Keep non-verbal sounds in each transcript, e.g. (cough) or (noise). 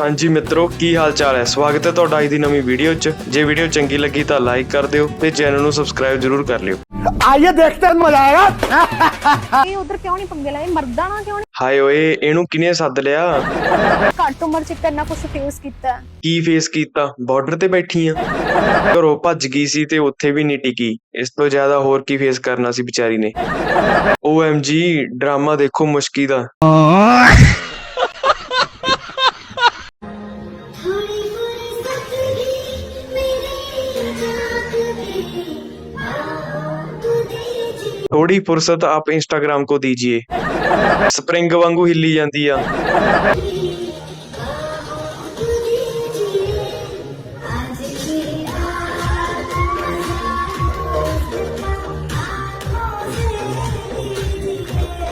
ਹਾਂਜੀ ਮਿੱਤਰੋ ਕੀ ਹਾਲ ਚਾਲ ਹੈ? ਸਵਾਗਤ ਹੈ ਤੁਹਾਡਾ ਅੱਜ ਦੀ ਨਵੀਂ ਵੀਡੀਓ 'ਚ। ਜੇ ਵੀਡੀਓ ਚੰਗੀ ਲੱਗੀ ਤਾਂ ਲਾਈਕ ਕਰ ਦਿਓ ਤੇ ਚੈਨਲ ਨੂੰ ਸਬਸਕ੍ਰਾਈਬ ਜ਼ਰੂਰ ਕਰ ਲਿਓ। ਆਈਏ ਦੇਖਦੇ ਮਜ਼ਾ ਆਏਗਾ। ਇਹ ਉਧਰ ਕਿਉਂ ਨਹੀਂ ਪੰਗੇ ਲਾਏ? ਮਰਦਾਂ ਨਾਲ ਕਿਉਂ ਹਾਏ ਓਏ ਇਹਨੂੰ ਕਿਨੇ ਸੱਦ ਲਿਆ? ਘੱਟ ਉਮਰ 'ਚ ਕਰਨਾ ਕੁਝ ਫੇਸ ਕੀਤਾ। ਕੀ ਫੇਸ ਕੀਤਾ? ਬਾਰਡਰ ਤੇ ਬੈਠੀ ਆ। ਘਰੋਂ ਭੱਜ ਗਈ ਸੀ ਤੇ ਉੱਥੇ ਵੀ ਨਹੀਂ ਟਿਕੀ। ਇਸ ਤੋਂ ਜ਼ਿਆਦਾ ਹੋਰ ਕੀ ਫੇਸ ਕਰਨਾ ਸੀ ਵਿਚਾਰੀ ਨੇ। ਓਐਮਜੀ ਡਰਾਮਾ ਦੇਖੋ ਮੁਸ਼ਕੀ ਦਾ। थोड़ी फुर्सत आप इंस्टाग्राम को दीजिए। स्प्रिंग वांगू हिली जाती है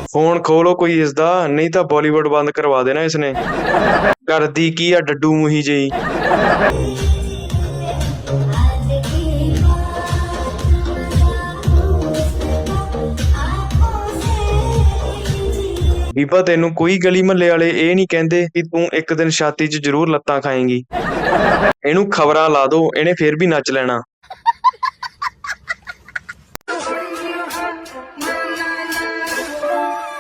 फ़ोन खोलो कोई इसका नहीं तो बॉलीवुड बंद करवा देना इसने। कर दी की डू मुही जी ਬੀਬਾ ਤੈਨੂੰ ਕੋਈ ਗਲੀ ਮਹੱਲੇ ਵਾਲੇ ਇਹ ਨਹੀਂ ਕਹਿੰਦੇ ਕਿ ਤੂੰ ਇੱਕ ਦਿਨ ਛਾਤੀ 'ਚ ਜ਼ਰੂਰ ਲੱਤਾਂ ਖਾਏਂਗੀ। ਇਹਨੂੰ ਖਬਰਾਂ ਲਾ ਦੋ, ਇਹਨੇ ਫੇਰ ਵੀ ਨੱਚ ਲੈਣਾ।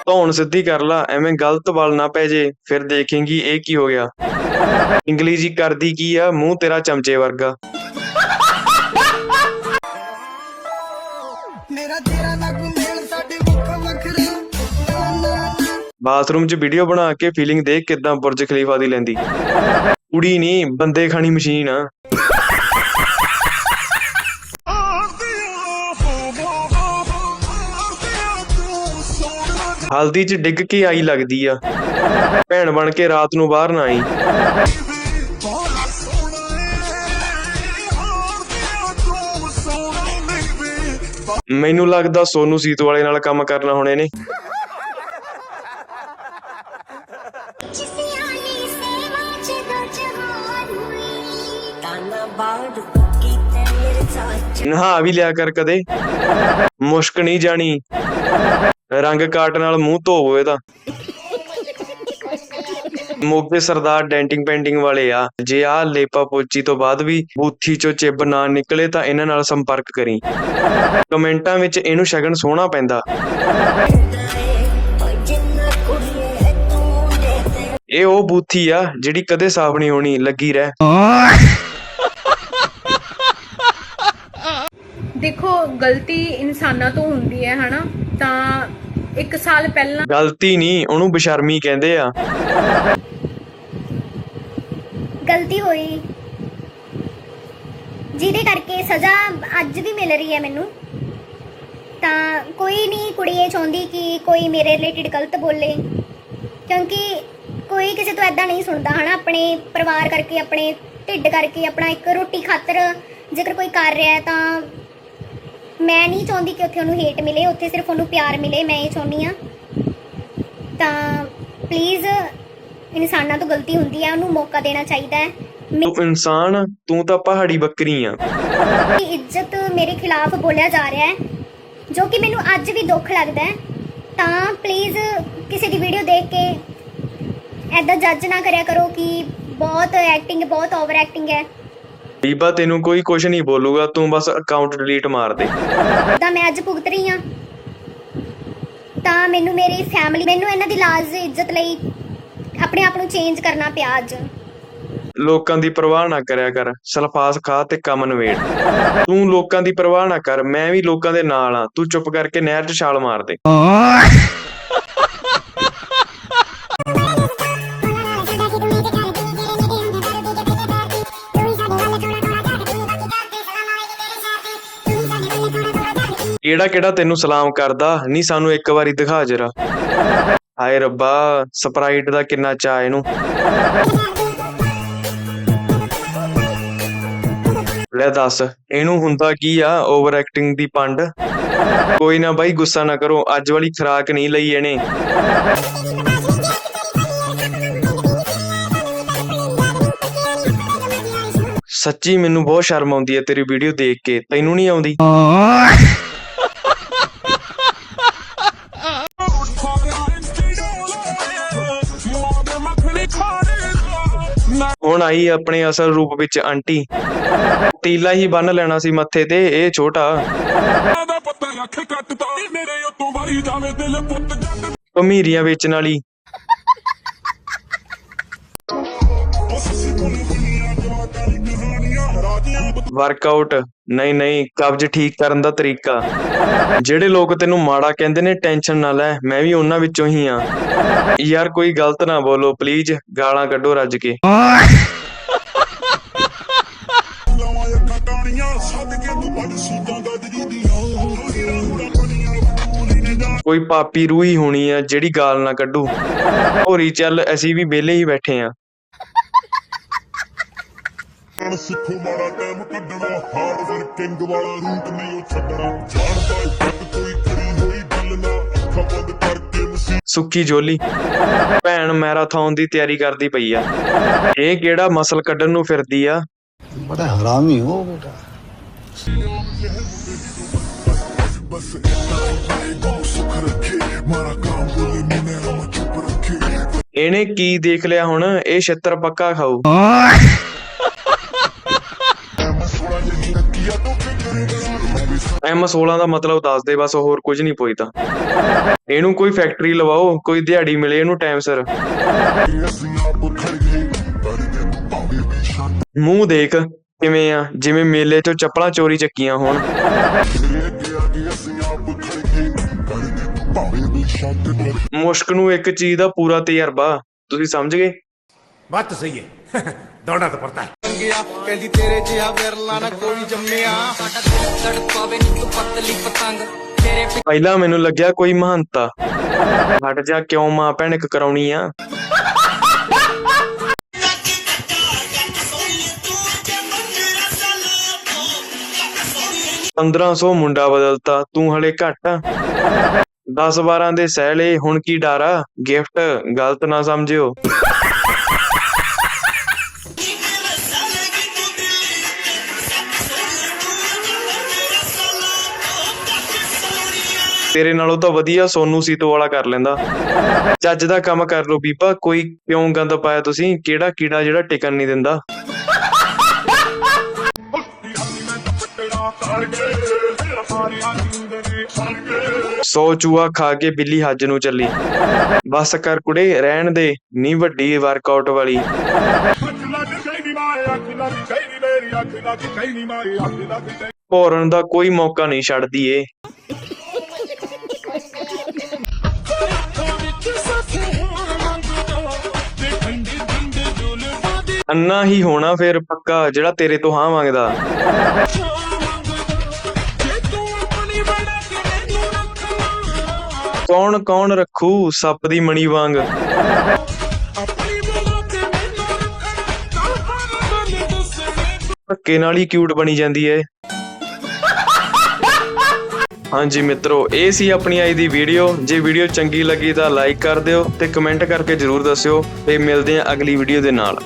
ਧੌਣ ਸਿੱਧੀ ਕਰ ਲਾ, ਐਵੇਂ ਗਲਤ ਵੱਲ ਨਾ ਪੈ ਜੇ, ਫਿਰ ਦੇਖੇਂਗੀ ਇਹ ਕੀ ਹੋ ਗਿਆ। ਇੰਗਲਿਸ਼ੀ ਕਰਦੀ ਕੀ ਆ? ਮੂੰਹ ਤੇਰਾ ਚਮਚੇ ਵਰਗਾ। ਮੇਰਾ ਤੇਰਾ ਨਾ ਬਾਥਰੂਮ 'ਚ ਵੀਡੀਓ ਬਣਾ ਕੇ ਫੀਲਿੰਗ ਦੇਖ ਕਿਦਾਂ ਬੁਰਜ ਖਲੀਫਾ ਦੀ ਲੈਂਦੀ। ਕੁੜੀ ਨਹੀਂ ਬੰਦੇ ਖਾਣੀ ਮਸ਼ੀਨ ਆ। ਹਲਦੀ 'ਚ ਡਿੱਗ ਕੇ ਆਈ ਲੱਗਦੀ ਆ। ਭੈਣ ਬਣ ਕੇ ਰਾਤ ਨੂੰ ਬਾਹਰ ਨਾ ਆਈ। ਮੈਨੂੰ ਲੱਗਦਾ ਸੋਨੂ ਸੀਤ ਵਾਲੇ ਨਾਲ ਕੰਮ ਕਰਨਾ ਹੁਣ ਇਹਨੇ ਨਹਾ ਵੀ ਲਿਆ ਕਰ ਕਦੇ। ਮੁਸ਼ਕ ਨਹੀਂ ਜਾਣੀ। ਰੰਗ ਕਾਟ ਨਾਲ ਮੂੰਹ ਧੋਵੋ ਇਹਦਾ। ਮੋਗੇ ਸਰਦਾਰ ਡੈਂਟਿੰਗ ਪੇਂਟਿੰਗ ਵਾਲੇ ਆ। ਜੇ ਆ ਲੇਪਾ ਪੋਚੀ ਤੋਂ ਬਾਅਦ ਵੀ ਬੂਥੀ ਚੋਂ ਚਿੱਬ ਨਾ ਨਿਕਲੇ ਤਾਂ ਇਹਨਾਂ ਨਾਲ ਸੰਪਰਕ ਕਰੀ। ਕਮੈਂਟਾਂ ਵਿੱਚ ਇਹਨੂੰ ਸ਼ਗਨ ਸੋਹਣਾ ਪੈਂਦਾ। ਇਹ ਉਹ ਬੂਥੀ ਆ ਜਿਹੜੀ ਕਦੇ ਸਾਫ਼ ਨਹੀਂ ਹੋਣੀ, ਲੱਗੀ ਰਹਿ। ਦੇਖੋ ਗਲਤੀ ਇਨਸਾਨਾਂ ਤੋਂ ਹੁੰਦੀ ਹੈ ਹਨਾ? ਤਾਂ ਇੱਕ ਸਾਲ ਪਹਿਲਾਂ ਗਲਤੀ ਨਹੀਂ ਉਹਨੂੰ ਬੇਸ਼ਰਮੀ ਕਹਿੰਦੇ ਆ। ਗਲਤੀ ਹੋਈ। ਜਿਹਦੇ ਕਰਕੇ ਸਜ਼ਾ ਅੱਜ ਵੀ ਮਿਲ ਰਹੀ ਹੈ ਮੈਨੂੰ। ਤਾਂ ਕੋਈ ਨਹੀਂ ਕੁੜੀ ਇਹ ਚਾਹੁੰਦੀ ਕਿ ਕੋਈ ਮੇਰੇ ਰਿਲੇਟਡ ਗਲਤ ਬੋਲੇ। ਕਿਉਂਕਿ ਕੋਈ ਕਿਸੇ ਤੋਂ ਐਦਾਂ ਨਹੀਂ ਸੁਣਦਾ ਹਨਾ? ਆਪਣੇ ਪਰਿਵਾਰ ਕਰਕੇ ਆਪਣੇ ਢਿੱਡ ਕਰਕੇ ਆਪਣਾ ਇੱਕ ਰੋਟੀ ਖਾਤਰ ਜੇਕਰ ਕੋਈ ਕਰ ਰਿਹਾ ਹੈ ਤਾਂ ਮੈਂ ਨਹੀਂ ਚਾਹੁੰਦੀ ਕਿ ਉੱਥੇ ਉਹਨੂੰ ਹੇਟ ਮਿਲੇ ਉੱਥੇ ਸਿਰਫ ਉਹਨੂੰ ਪਿਆਰ ਮਿਲੇ ਮੈਂ ਇਹ ਚਾਹੁੰਦੀ ਆ ਤਾਂ ਪਲੀਜ਼ ਇਨਸਾਨਾਂ ਤੋਂ ਗਲਤੀ ਹੁੰਦੀ ਹੈ ਉਹਨੂੰ ਮੌਕਾ ਦੇਣਾ ਚਾਹੀਦਾ ਹੈ। ਤੂੰ ਇਨਸਾਨ ਤੂੰ ਤਾਂ ਪਹਾੜੀ ਬੱਕਰੀ ਆ। ਮੇਰੀ ਇੱਜ਼ਤ ਮੇਰੇ ਖਿਲਾਫ ਬੋਲਿਆ ਜਾ ਰਿਹਾ ਹੈ ਜੋ ਕਿ ਮੈਨੂੰ ਅੱਜ ਵੀ ਦੁੱਖ ਲੱਗਦਾ ਹੈ। ਤਾਂ ਪਲੀਜ਼ ਕਿਸੇ ਦੀ ਵੀਡੀਓ ਦੇਖ ਕੇ ਐਦਾਂ ਜੱਜ ਨਾ ਕਰਿਆ ਕਰੋ ਕਿ ਬਹੁਤ ਐਕਟਿੰਗ ਬਹੁਤ ਓਵਰ ਐਕਟਿੰਗ ਹੈ। ਬੀਬਾ ਤੈਨੂੰ ਕੋਈ ਕੁਝ ਨਹੀਂ ਬੋਲੂਗਾ ਤੂੰ ਬਸ ਅਕਾਊਂਟ ਡਿਲੀਟ ਮਾਰ ਦੇ। ਤਾਂ ਮੈਂ ਅੱਜ ਭੁਗਤ ਰਹੀ ਹਾਂ। ਤਾਂ ਮੈਨੂੰ ਮੇਰੀ ਫੈਮਿਲੀ ਮੈਨੂੰ ਇਹਨਾਂ ਦੀ ਲਾਜ਼ ਇੱਜ਼ਤ ਲਈ ਆਪਣੇ ਆਪ ਨੂੰ ਚੇਂਜ ਕਰਨਾ ਪਿਆ ਅੱਜ। ਲੋਕਾਂ ਦੀ ਪਰਵਾਹ ਨਾ ਕਰਿਆ ਕਰ ਸਲਫਾਸ ਖਾ ਤੇ ਕੰਮ ਨਵੇੜ ਤੂੰ ਲੋਕਾਂ ਦੀ ਪਰਵਾਹ ਨਾ ਕਰ ਮੈਂ ਵੀ ਲੋਕਾਂ ਦੇ ਨਾਲ ਆ ਤੂੰ ਚੁੱਪ ਕਰਕੇ ਨਹਿਰ 'ਚ ਛਾਲ ਮਾਰ ਦੇ। ਕਿਹੜਾ ਕਿਹੜਾ ਤੈਨੂੰ ਸਲਾਮ ਕਰਦਾ? ਨਹੀਂ ਸਾਨੂੰ ਇੱਕ ਵਾਰੀ ਦਿਖਾ ਜਰਾ। ਹਾਏ ਰੱਬਾ, ਸਪਰਾਈਟ ਦਾ ਕਿੰਨਾ ਚਾਅ ਇਹਨੂੰ। ਲੈ ਦੱਸ, ਇਹਨੂੰ ਹੁੰਦਾ ਕੀ ਆ ਓਵਰ ਐਕਟਿੰਗ ਦੀ ਪੰਡ? ਕੋਈ ਨਾ ਬਾਈ, ਗੁੱਸਾ ਨਾ ਕਰੋ, ਅੱਜ ਵਾਲੀ ਖਰਾਕ ਨਹੀਂ ਲਈ ਇਹਨੇ। ਸੱਚੀ ਮੈਨੂੰ ਬਹੁਤ ਸ਼ਰਮ ਆਉਂਦੀ ਹੈ ਤੇਰੀ ਵੀਡੀਓ ਦੇਖ ਕੇ, ਤੈਨੂੰ ਨਹੀਂ ਆਉਂਦੀ? ਹੁਣ ਆਈ ਆਪਣੇ ਅਸਲ ਰੂਪ ਵਿੱਚ ਆਂਟੀ। ਟੀਲਾ ਹੀ ਬੰਨ ਲੈਣਾ ਸੀ ਮੱਥੇ ਤੇ ਇਹ ਛੋਟਾ। ਦਾ ਪਤਾ ਅੱਖ ਕੱਟਦਾ ਮੇਰੇ ਉਤੋਂ ਵਾਰੀ ਜਾਵੇ ਦਿਲ ਪੁੱਤ ਜੱਟ ਭਮੀਰੀਆਂ ਵੇਚਣ ਵਾਲੀ (laughs) ਵਰਕਆਊਟ ਨਹੀਂ ਨਹੀਂ, ਕਬਜ਼ ਠੀਕ ਕਰਨ ਦਾ ਤਰੀਕਾ। ਜਿਹੜੇ ਲੋਕ ਤੈਨੂੰ ਮਾੜਾ ਕਹਿੰਦੇ ਨੇ, ਟੈਨਸ਼ਨ ਨਾ ਲੈ, ਮੈਂ ਵੀ ਉਹਨਾਂ ਵਿੱਚੋਂ ਹੀ ਆ ਯਾਰ, ਕੋਈ ਗਲਤ ਨਾ ਬੋਲੋ ਪਲੀਜ਼ ਗਾਲਾਂ ਕੱਢੋ ਰੱਜ ਕੇ। ਕੋਈ ਪਾਪੀ ਰੂਹੀ ਹੋਣੀ ਆ, ਜਿਹੜੀ ਗਾਲ ਨਾ ਕੱਢੂ। ਹੋਰੀ ਚੱਲ, ਅਸੀਂ ਵੀ ਵਿਹਲੇ ਹੀ ਬੈਠੇ ਆ ਨਾਲ ਸਿੱਖੋ ਮਾੜਾ ਟਾਈਮ ਕੱਢਣਾ। ਹਾਰਡ ਵਰਕਿੰਗ ਵਾਲਾ ਰੂਟ ਨਹੀਂ ਉਹ ਛੱਡਣਾ। ਜਾਣਦਾ ਇੱਕ ਕੋਈ ਖੜੀ ਹੋਈ ਗੱਲ ਨਾ ਅੱਖਾਂ ਕਰਕੇ ਮਸੀ ਸੁੱਕੀ ਜੋਲੀ। ਭੈਣ ਮੈਰਾਥਨ ਦੀ ਤਿਆਰੀ ਕਰਦੀ ਪਈ ਆ। ਇਹ ਕਿਹੜਾ ਮਸਲ ਕੱਢਣ ਨੂੰ ਫਿਰਦੀ ਆ? ਬੜਾ ਹਰਾਮੀ ਹੋ ਬੇਟਾ। ਬਸ ਇਹਨੇ ਕੀ ਦੇਖ ਲਿਆ ਹੁਣ? ਇਹ ਛਿੱਤਰ ਪੱਕਾ ਖਾਓ M16 ਦਾ ਮਤਲਬ ਦੱਸ ਦੇ, ਬਸ ਹੋਰ ਕੁਝ ਨਹੀਂ ਪੁੱਛਦਾ। ਇਹਨੂੰ ਕੋਈ ਫੈਕਟਰੀ ਲਵਾਓ, ਕੋਈ ਦਿਹਾੜੀ ਮਿਲੇ ਇਹਨੂੰ ਟਾਈਮ ਸਿਰ। ਮੂੰਹ ਦੇਖ ਕਿਵੇਂ ਆ, ਜਿਵੇਂ ਮੇਲੇ ਤੋਂ ਚੱਪਲਾਂ ਚੋਰੀ ਚੱਕੀਆਂ ਹੋਣ। ਮੁਸ਼ਕ ਨੂੰ ਇੱਕ ਚੀਜ਼ ਦਾ ਪੂਰਾ ਤਜਰਬਾ, ਤੁਸੀਂ ਸਮਝ ਗਏ? ਬਾਤ ਸਹੀ ਹੈ। ਦੌੜਨਾ ਤਾਂ ਪੜਦਾ है ਕਹਿੰਦੀ ਤੇਰੇ ਜਿਹਾ ਵਿਰਲਾ ਨਾ ਕੋਈ ਜੰਮਿਆ। ਪਹਿਲਾਂ ਮੈਨੂੰ ਲੱਗਿਆ ਕੋਈ ਮਹੰਤਾ। ਹਟ ਜਾ ਕਿਉਂ ਮਾਂ ਭੈਣਕ ਕਰਾਉਣੀ ਆ। ਪੰਦਰਾਂ ਸੌ ਮੁੰਡਾ ਬਦਲਤਾ, ਤੂੰ ਹਲੇ ਘੱਟ ਆ। 10 12 ਦੇ ਸਹਿਲੇ, ਹੁਣ ਕੀ ਡਾਰਾ ਗਿਫਟ, ਗਲਤ ਨਾ ਸਮਝਿਓ। ਤੇਰੇ ਨਾਲੋਂ ਤਾਂ ਵਧੀਆ ਸੋਨੂ ਸੀਤੋ ਵਾਲਾ ਕਰ ਲੈਂਦਾ। ਚੱਜ ਦਾ ਕੰਮ ਕਰ ਲੋ ਬੀਬਾ, ਕੋਈ ਕਿਉਂ ਗੰਦ ਪਾਇਆ ਤੁਸੀਂ? ਕਿਹੜਾ ਕੀੜਾ ਜਿਹੜਾ ਟਿਕਣ ਨਹੀਂ ਦਿੰਦਾ? ਸੌ ਚੂਹਾ ਖਾ ਕੇ ਬਿੱਲੀ ਹੱਜ ਨੂੰ ਚੱਲੀ। ਬਸ ਕਰ ਕੁੜੇ, ਰਹਿਣ ਦੇ ਨੀ ਵੱਡੀ ਵਰਕਆਊਟ ਵਾਲੀ। ਭੋਰਨ ਦਾ ਕੋਈ ਮੌਕਾ ਨਹੀਂ ਛੱਡਦੀ ਏ। ਅੰਨਾ ਹੀ ਹੋਣਾ ਫਿਰ ਪੱਕਾ, ਜਿਹੜਾ ਤੇਰੇ ਤੋਂ ਹਾਂ ਮੰਗਦਾ। ਕੌਣ ਕੌਣ ਰੱਖੂ ਸੱਪ ਦੀ ਮਣੀ ਵਾਂਗ? ਧੱਕੇ ਨਾਲ ਹੀ ਕਿਊਟ ਬਣੀ ਜਾਂਦੀ ਹੈ ਹਾਂਜੀ ਮਿੱਤਰੋ, ਇਹ ਸੀ ਆਪਣੀ ਅੱਜ ਦੀ ਵੀਡੀਓ ਜੇ ਵੀਡੀਓ ਚੰਗੀ ਲੱਗੀ ਤਾਂ ਲਾਈਕ ਕਰ ਦਿਓ ਤੇ ਕਮੈਂਟ ਕਰਕੇ ਜਰੂਰ ਦੱਸਿਓ। ਤੇ ਮਿਲਦੇ ਹਾਂ ਅਗਲੀ ਵੀਡੀਓ ਦੇ ਨਾਲ।